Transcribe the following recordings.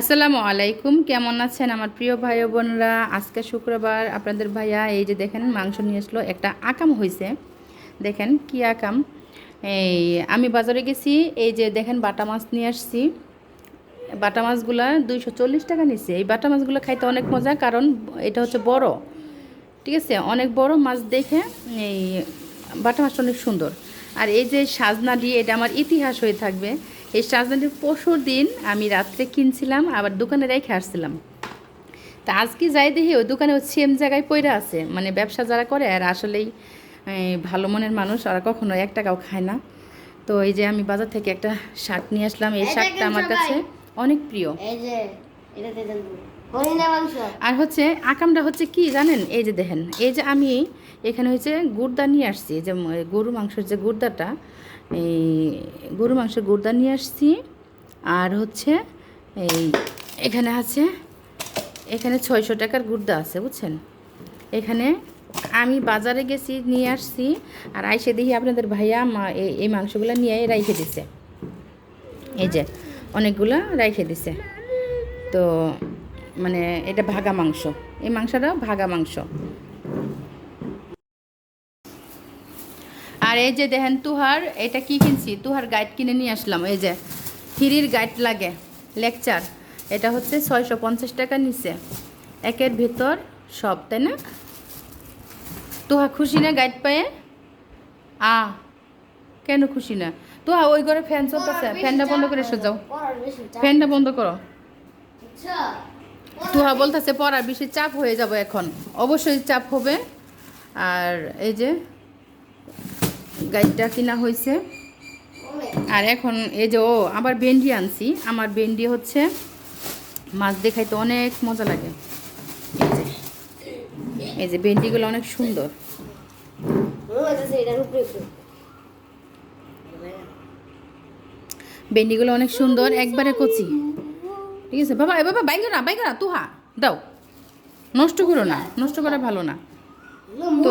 আসসালামু আলাইকুম। কেমন আছেন আমার প্রিয় ভাই বোনরা? আজকে শুক্রবার। আপনাদের ভাইয়া, এই যে দেখেন, মাংস নিয়ে আসলো। একটা আকাম হয়েছে দেখেন কি আকাম। এই, আমি বাজারে গেছি। এই যে দেখেন, বাটা মাছ নিয়ে আসছি। বাটা মাছগুলা দুইশো চল্লিশ টাকা নিচ্ছে এই বাটা মাছগুলো খাইতে অনেক মজা, কারণ এটা হচ্ছে বড়। ঠিক আছে? অনেক বড় মাছ দেখে, এই, বাটা মাছটা অনেক সুন্দর। আর এই যে সাজনা দিয়ে, এটা আমার ইতিহাস হয়ে থাকবে। এই সাজনাটি পরশুর দিন আমি রাত্রে কিনছিলাম আবার দোকানে রেখে আসছিলাম। তা আজকে যাই দেখি ওই দোকানে ও সেম জায়গায় পড়ে আছে। মানে ব্যবসা যারা করে আর আসলেই ভালো মনের মানুষ আর কখনো এক টাকাও খায় না। তো এই যে আমি বাজার থেকে একটা শাক নিয়ে আসলাম। এই শাকটা আমার কাছে অনেক প্রিয়। আর হচ্ছে আকামটা হচ্ছে কি জানেন? এই যে দেখেন এই যে আমি এখানে হচ্ছে গুড়দা নিয়ে আসছি। যে গরু মাংসের যে গুড়দাটা এই গরু মাংসের গুড়দা নিয়ে আসছি। আর হচ্ছে এই এখানে আছে, এখানে ছয়শো টাকার গুড়দা আছে, বুঝছেন? এখানে আমি বাজারে গেছি, নিয়ে আসছি, আর আইসে দেখি আপনাদের ভাইয়া মা এই- মাংসগুলো নিয়ে রাইখে দিছে। এই যে, অনেকগুলা রাইখে দিছে। তো মানে এটা ভাগা মাংস, এই মাংসটা ভাগা মাংস। আর এই যে দেখেন তুহার এটা কি কিনছি? তুহার গাইড কিনে নিয়ে আসলাম। এই যে থ্রির গাইড লাগে লেকচার এটা হচ্ছে ছয়শো পঞ্চাশ টাকা নিচে। একের ভেতর সব তাই না? তুহা খুশি না গাইড পায়ে? আ কেন খুশি না? তুহা ওই ঘরে ফ্যান চলতেছে। ফ্যানটা বন্ধ করে এসে যাও। ফ্যানটা বন্ধ করো। তুহা বলতেছে পড়ার বেশি চাপ হয়ে যাব এখন। অবশ্যই চাপ হবে। আর এই যে গাইডটা কিনা হয়েছে। আর এখন এই যে ও, আবার ভেন্ডি আনছি। আমার ভেন্ডি হচ্ছে মাছ দেখাইতে অনেক মজা লাগে। এই যে এই যে ভেন্ডিগুলো অনেক সুন্দর। ভেন্ডিগুলো অনেক সুন্দর, একবারে কচি। ঠিক আছে, বাবা বাবা, বাইঙ্গো না বাইঙ্গো না, তুহা, দাও। নষ্ট করো না, নষ্ট করা ভালো না। তো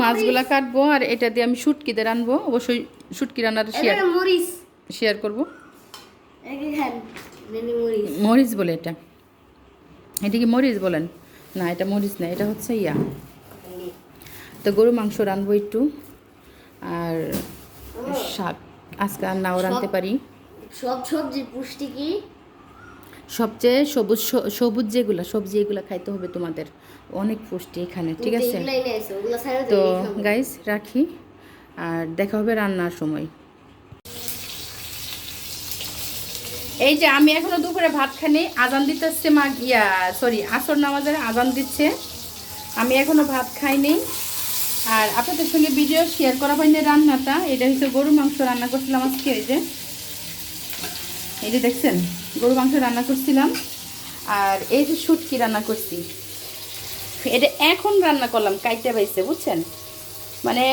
মাছগুলা কাটবো আর এটা দিয়ে আমি শুটকিতে রানবো। অবশ্যই শুটকি রান্নার শেয়ার শেয়ার করব। মরিচ। মরিচ বলে এটা। এটা কি মরিচ বলেন। না এটা মরিচ না এটা হচ্ছে ইয়া। তো গরু মাংস রানবো একটু। আর শাক আজকে আর নাও রানতে পারি। সব সবজির পুষ্টি কি সবচেয়ে সবুজ সবুজ যেগুলো সবজি এগুলো খাইতে হবে তোমাদের। অনেক পুষ্টি এখানে ঠিক আছে? তো গাইস রাখি। আর দেখা হবে রান্নার সময়। এই যে আমি এখনও দুপুরে ভাত খানি আজান দিতেছে মা ইয়া সরি আসর নামাজের আজান দিচ্ছে। আমি এখনও ভাত খাইনি। আর আপনাদের সঙ্গে ভিডিও শেয়ার করা হয়নি রান্নাটা এটা হচ্ছে গরু মাংস রান্না করছিলাম আজকে এই যে। এই যে দেখছেন, গরু মাংস রান্না করছিলাম, আর এই যে শুটকি রান্না করছি। এটা এখন রান্না করলাম, কাইটা বাইছে, বুঝছেন? মানে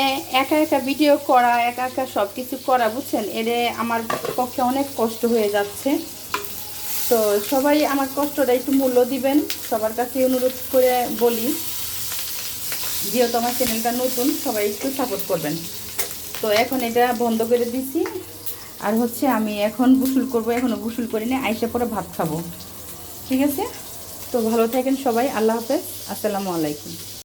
একা একা ভিডিও করা, একা একা সব কিছু করা, বুঝছেন? এর আমার পক্ষে অনেক কষ্ট হয়ে যাচ্ছে। তো সবাই আমার কষ্টটা একটু মূল্য দিবেন, সবার কাছে অনুরোধ করে বলি। যেহেতু আমার চ্যানেলটা নতুন, সবাই একটু সাপোর্ট করবেন। তো এখন এটা বন্ধ করে দিছি। আর হচ্ছে আমি এখন গোসল করব এখনও গোসল করিনি, আইসা পরে ভাত খাব। ঠিক আছে? তো ভালো থাকেন সবাই, আল্লাহ হাফেজ, আসসালামু আলাইকুম।